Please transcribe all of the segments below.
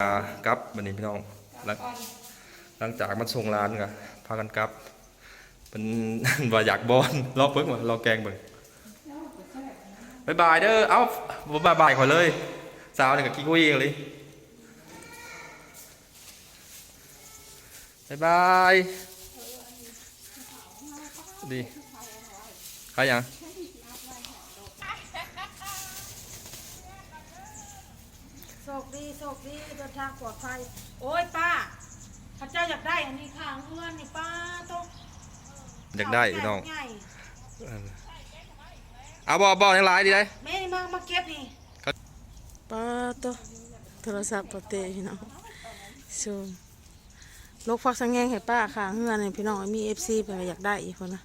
อ่ากลับวันนี้พี่น้องหลังหลังจากมันส่งร้านก็พากันกลับเป็นว่าอยากบอลรอเพิ่งว่ารอแกงเบิ่งบายบายเด้อเอ้าบายบายขอเลย สาวนี่ก็กี้คุยกันเลยบายบายดีใครยัง โชคดีโชคดีเดินทางปลอดภัย โอ้ยป้าพระเจ้าอยากได้อันนี้ค่ะเพื่อนนี่ป้าต้องอยากได้พี่น้องใหญ่เออเอาบอบอยังหลายดีได้แม่นี่มามาเก็บนี่ป้าตัวโทรศัพท์ปเตพี่น้องชมลกฟักสังแงงให้ป้าค่ะเพื่อนนี่พี่น้องมีเอฟซีเพิ่นก็อยากได้อีกคนนะ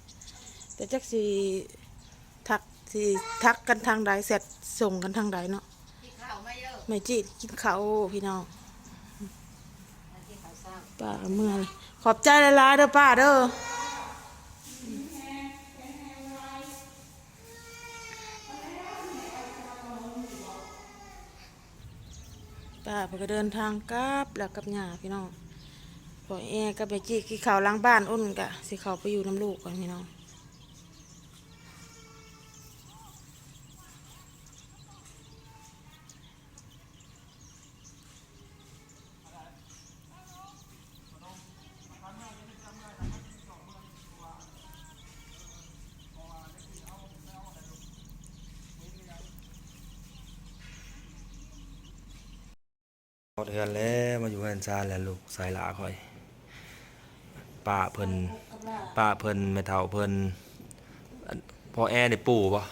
แต่จักสิทักสิทักกันทางใดเสร็จส่งกันทางใดเนาะ ไม่จีดกินข้าวพี่น้องป้าเมื่อยขอบใจลายๆเด้อป้าเด้อป้าเพิ่นก็เดินทางกลับแล้วกับย่าพี่น้องพอแอกับแม่จีกี่ข้าวล้างบ้านอุ้นกะสิเข้าไปอยู่น้ำลูกก่อนพี่น้อง อาเทือนแล้วมาอยู่กันซานแล้วลูกสายหลาคอยป้าเพิ่นป้าเพิ่นแม่เฒ่าเพิ่นอันพ่อแอนี่ปู่บ่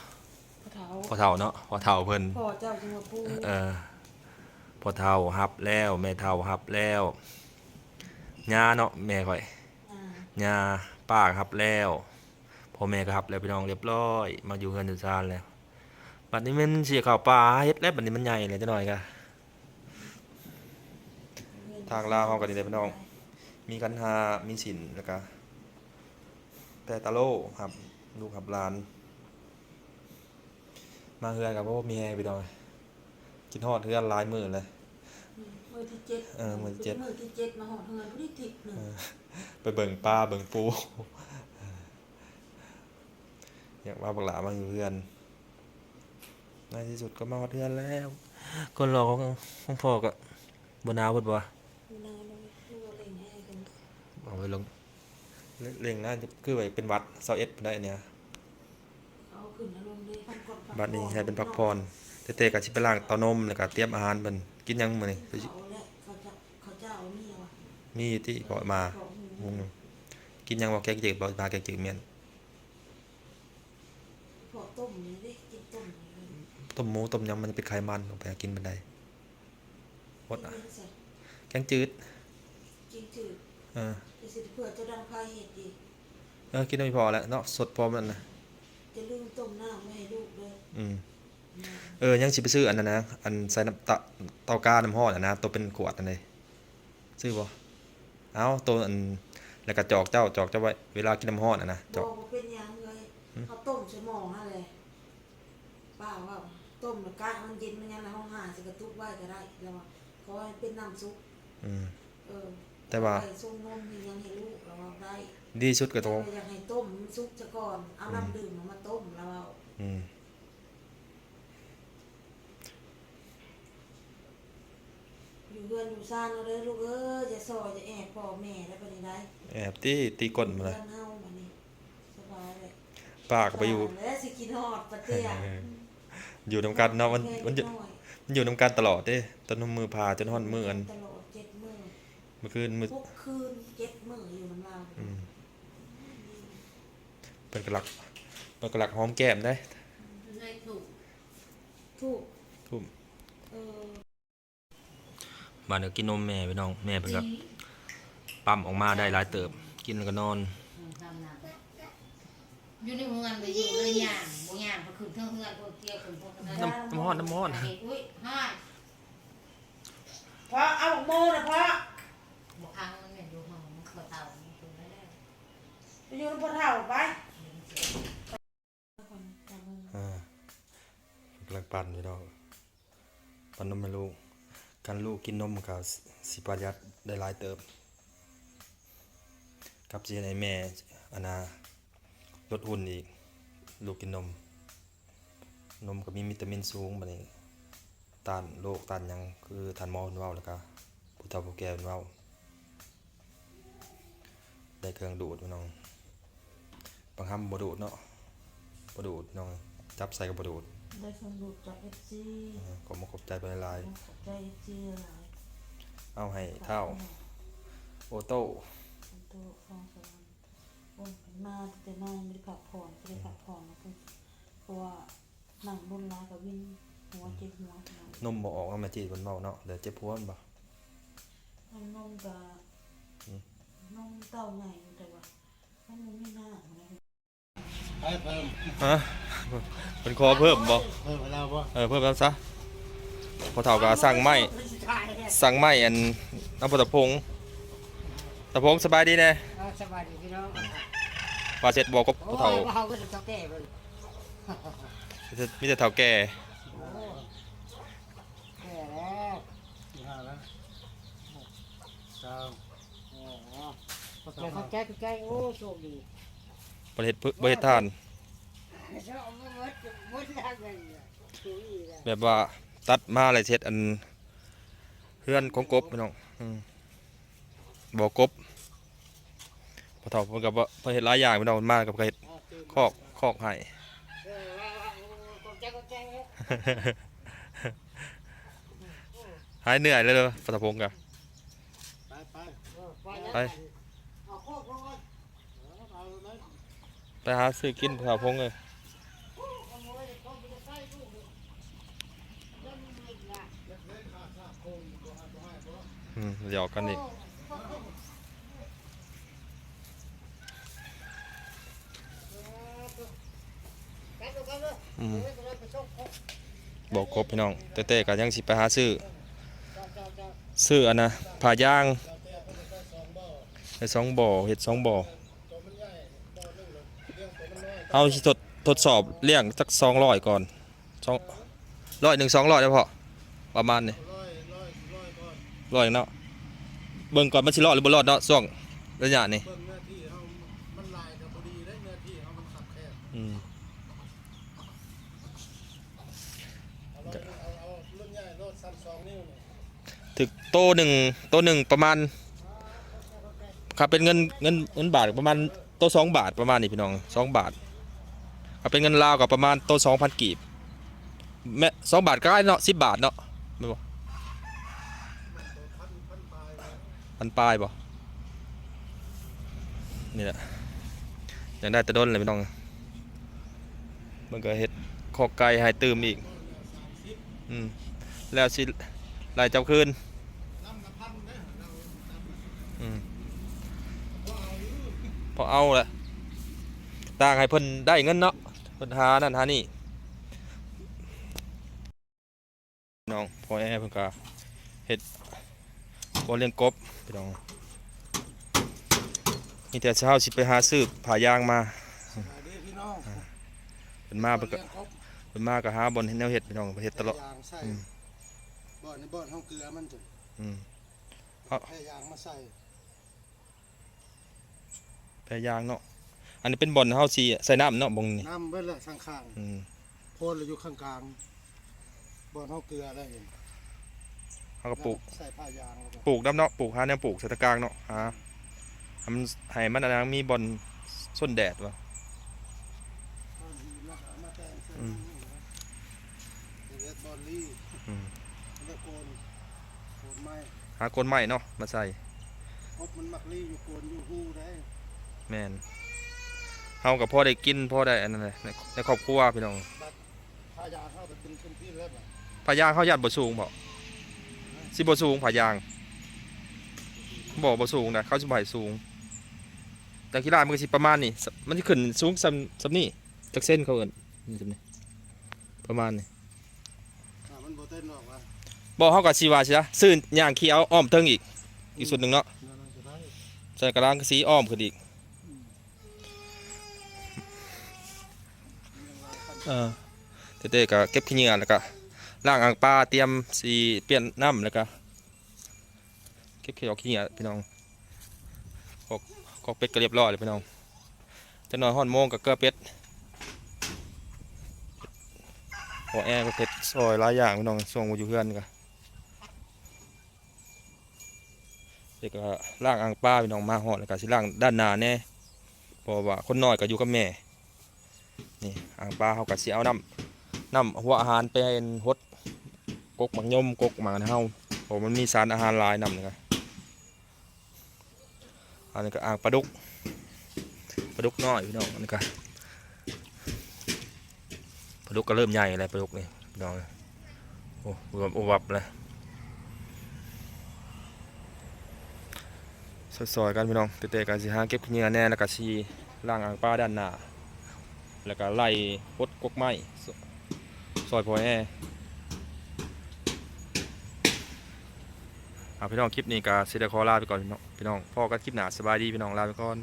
พ่อเฒ่าพ่อเฒ่าเนาะพ่อเฒ่าเพิ่นพ่อเจ้าจังหวัดปูเออพ่อเฒ่าฮับแล้วแม่เฒ่าฮับแล้วย่าเนาะแม่ข่อยอ่าย่าป้าก็ฮับแล้วพ่อแม่ก็ฮับแล้วพี่น้องเรียบร้อย มาอยู่กันอยู่ซานแล้วบัดนี้มันสิเข้าป่าเฮ็ดแล้วบัดนี้มันใหญ่เลยจักหน่อยก็ ทางลาวเฮาก็นี่แหละพี่น้อง มีกันหามีสินแล้วก็แต่ตะโลครับลูกครับหลาน มาเฮือนกับพ่อมีแฮพี่น้องกินฮอดเฮือนหลายมื้อเลย มือที่เจ็ดเออมื้อที่เจ็ด มือที่เจ็ดมาหอดเฮือนผู้ที่ทิพย์หนึ่งไปเบิ่งปลาเบิ่งปูอยากมาบักหลามาอยู่เฮือนในที่สุดก็มาฮอดเฮือนแล้ว คนรอของของพ่อก็บ่หนาวเบิดบ่วะ นาเลยลูกเล่นให้กัน เอาไปลงเร่งน่าจะคือไว้เป็นวัด21ได้เนี่ยเอาขึ้นแล้วลงเลยพันกดพับัดนี้ให้เป็นพักพรเตะๆก็สิไปล้างเต้านมแล้วก็เตรียมอาหารเพิ่นกินหยังมื้อนี้เขาและเขาจะเขาเจ้าเอาเมียวะมีที่พอมาของหมูมุงหนึ่งกินหยังบ่แกงจืดบ่ปลาแกงจืดเมียนพอต้มนี่ดิกินต้มนี่เลยต้มหมูต้มยำมันจะเป็นไขมันลงไปกินบันไดหมดอะกินใส่แกงจืดกินจืดเออจะสิเผื่อจะดังพายเห็ดอีกเออกินได้ไม่พอแล้วเนาะสดพร้อมแล้วนะจะลืมต้มน้ำไม่ให้ลูกเลยอืมเออยังสิไปซื้ออันนั้นนะอันใส่น้ำตะเตากาน้ำห้อนอะนะตัวเป็นขวดอันใดซื้อบ่เอาตัวอันแล้วก็จอกเจ้าจอกเจ้าไว้เวลากินน้ำห้อนอะนะจบออกกว่าเป็นหยังเลยเขาต้มใส่หม้อนั่นแหละป้าว่าต้มแล้วกะมันเย็นมันยังในห้องหาสิกระตุกไว้ก็ได้แล้วว่าขอให้เป็นน้ำซุปอืมเออ แต่ว่าใส่ส้มนมมียังให้ลูกเราเอาได้ดีสุดก็แต่ต้องว่าอยากให้ต้มมันซุปซะก่อนเอาน้ำดื่มมาต้มแล้วเอาอืมอยู่เรือนอยู่ซ่านเอาเลยลูกเอ้ยจะซอยจะแอบพ่อแม่แล้วปานนี้ได้แอบตีตีก้นมาเรืเลยอนเฮาบัดนี้สบายเลยป้าก็ไปอยู่ แล้วสิกินฮอดปะเตี้ยอยู่นำกันเนาะมันมันจะแค่อยมันอยู่นำกันตลอดเด้ต้นมือพาจนห่อนมืออันตลอดเจ็ดมื้อเมื่อคืนมือทุกคืนเจ็ดมื้ออยู่น้ำเราอืมเป็นกระลักเป็นกระลักหอมแก้มได้ถูกทุ่มเออบ้านเดี๋ยวกินนมแม่พี่น้องแม่เพิ่นก็ปั๊มออกมาได้หลายเติบ กินแล้วก็นอนอยู่ในเมืองไปอยู่เลยย่างบ่ย่างก็ขึ้นเทิงเฮือนพวกเกี่ยวขึ้นพวกนั้นน้ำน้ำฮ้อนน้ำฮ้อน อุ้ยห้าพอเอาโมนะพอ บ่พังมันเนี่ยอยู่ห้องมันบ่เต่ามันขึ้นได้แล้ไปอยู่ในพ่อเฒ่าไปอ่าเป็นกำลังปั่นพี่น้องปั่นนมให้ลูกการลูกกินนมก็สิประหยัดได้หลายเติบกับสิให้แม่อันาลดหุ่นอีก ลูกกินนม นมก็มีวิตามินสูงบัดนี้ต้านโรคต้านยังคือทานหมอเพิ่นเว้าแล้วก็ผู้เฒ่าผู้แก่เพิ่นเว้า ได้เครื่องดูดพี่น้องบางคำบ่ดูดเนาะบ่ดูดพี่น้องจับใส่ก็บ่ดูดได้สรุปจากเอฟซีเออก็มาขอบใจไปหลายขอบใจเอฟซีหลายๆเอาให้เท่าโอโต้คนโตฟองสวรรค์โอ้ยมาแต่น้อยไม่ได้พักผ่อนไม่ได้พักผ่อนนะเพิ่นเพราะว่าหนังบนร้ายกับวินหัวเจ็บหัวหนังนมบ่ออกเอามาจีบเพิ่นเว้าเนาะเดี๋ยวเจ็บหัวมันบ่มันนมกับอื มนมเต้าใหญ่อยู่แต่ว่ามันบ่มีหน้าอะไรไปเพิ่มฮะเพิ่นขอเพิ่มบ่เพิ่มเวลาบ่เออเพิ่มแล้วซะพอเฒ่าก็สั่งไม้สั่งไม้อันน้ำปตะพงตะพงสบายดีแน่สบายดีพี่น้องว่าเสร็จบ่กับโอ้ผู้เฒ่ายเขาก็จะแก่เลยมีแต่เฒ่าแก่แก่แล้วสี่ห้า แล้วสามโอ้โหเขาใจเขาใจโอ้โชคดีบ่เฮ็ดพึบ่เฮ็ดทานเจ้าไม่หมดหมดแล้วเลยช่วยอีกแล้วแบบว่าตัดมาอะไรเสร็จอันเพื่อนของกบพี่น้องอืมบ่กบพอเฒ่าเพิ่นก็บ่เพิ่นเฮ็ดหลายอย่างพี่น้องเพิ่นมากับก็เฮ็ดคอกคอกให้ เออว่าว่าเขาใจเขาใจแล้วหายเหนื่อยเลยเด้อปตะพงกะไปไปเออ ไปไปหาซื้อกินปตะพงเลยเอามือเลยเขาไปใส่ลูกเลยเริ่มมีละอืมหยอกกันอีกไปดูกันเลยอืมเออไปเลยไปส่งโคกบอกครบพี่น้องแต่แต่ก็ยังสิไปหาซื้อซื้ออันนะผ่ายาง ไปสองบ่อเห็ดสองบ่อเอาทดทดสอบเลี้ยงสักสองร้อยก่อนสองร้อยหนึ่งสองร้อยได้พอประมาณนี้ร้อยเนาะเบิ่งก่อนมันสิรอดหรือบ่รอดเนาะช่วงระยะนี้ถึกโตหนึ่งโตหนึ่งประมาณ ครับเป็นเงินเงินเงินบาทประมาณโตสองบาทประมาณนี้พี่น้องสองบาทครับเป็นเงินลาวกับประมาณโตสองพันกีบแม่สองบาทก็ได้เนาะสิบบาทเนาะไม่บอกพันปลายเลยพันปลายบ่นี่แหละอยากได้แต่ด้นเลยพี่น้องมันก็เห็ดขอกไก่ให้ตื่มอีกอืมแล้วสิไล่เจ้าคืนอืม พอเอาแหละต่างให้เพิ่นได้เงินเนาะเพิ่นหานั่นหานี่น้องพอแอเพิ่นก็เฮ็ดบ่เลี้ยงกบพี่น้องมีแต่เช้าสิไปหาซื้อผ้ายางมาสวัสดีพี่น้องเพิ่นมาเพิ่นก็เลี้ยงครบเพิ่นมาก็หาบ่อนเฮ็ดแนวเฮ็ดพี่น้องเพิ่นเฮ็ดตลอดแพรยางใส่อืมบ่อนในบ่อนห้องเกลือมันจุอืมแพรยางมาใส่ ผ้ายางเนาะอันนี้เป็นบ่อนเฮาสิใส่น้ำเนาะบ่งนี่น้ำเบิ้ลละข้างข้างอืมๆโพนเราอยู่ข้างกลางบ่อนห้องเกลือได้เห็นเฮาก็ปลูกใส่ผ้ายางแล้วก็ปลูกน้ำเนาะปลูกหาแนวปลูกใส่ตะกร้างเนาะหาให้มันให้มันอันนั้นมีบอลส้นแดดวะเอาหินมาเอามาแต่งใส่อืมเรียกบอลลี่อืมเรียกโกนโกนไม้หาก้นไม้เนาะมาใส่ พบมันมักลี่อยู่โกนอยู่หู้ได้ แมนเฮากับพ่อได้กินพ่อได้อันนั้นเลยในในครอบครัวพี่น้องผ้ายางเข้าไปเป็นพื้นที่แล้วแบบผายางเขาญาติบ่สูงบ่สิบ่สูงผายางบ่บ่สูงนะเขาสิบ่ให้สูง แต่กีฬามันก็สิประมาณนี้สมันสิขึ้นสูงซำซำนี้จักเส้นเขาเอิ้นนี่ซำนี้ประมาณนี้อ่ามันโบเต้นหรอกว่าบ่เฮาก็สิว่าสินะซื้อย่างขี้เอาอ้อมเทิงอีกอีกส่วนหนึงเนาะนั่นจะได้ใส่กระลางสีอ้อมขึ้นอีก เออเต้ๆก็เก็บขี้เหงื่อแล้วก็ล่างอ่างปลาเตรียมสีเปลี่ยนน้ำแล้วก็เก็บขียวขี้อะพี่น้องกอกกอกเป็ดก็เรียบร้อยเลยพี่น้องจะนอนห้อนโมงกับเกลือเป็ดหัวแอร์ก็เผ็ดซอยหลายอย่างพี่น้องส่งมาอยู่เพื่อนกันเด็กก็ล่างอ่างปลาพี่น้องมาหอดแล้วก็สิล่างด้านหน้าแน่เพราะว่าคนน้อยก็อยู่กับแม่ นี่อ่างปลาเขาก็สิเอาน้ำน้ำหัวอาหารเป็นหดกกหมังยมกกหมังเฮาเพราะมันมีสารอาหารหลายน้ำนะครับอันนี้ก็อ่างปลาดุกปลาดุกน้อยพี่น้องอันนี้ก็ปลาดุกก็เริ่มใหญ่แล้วปลาดุกนี่พี่น้องโอ้รวมอวับเลยซอยๆกันพี่น้องเตะๆกันสิหาเก็บขี้เงื่อแน่แล้วก็สิล้างอ่างปลาด้านหน้า แล้วก็ไล่พดกกไม้ซอยพอแอเอาพี่น้องคลิปนี้ก็สิได้ขอลาไปก่อนพี่น้องพี่น้องพ่อกันคลิปหนาสบายดีพี่น้องลาไปก่อน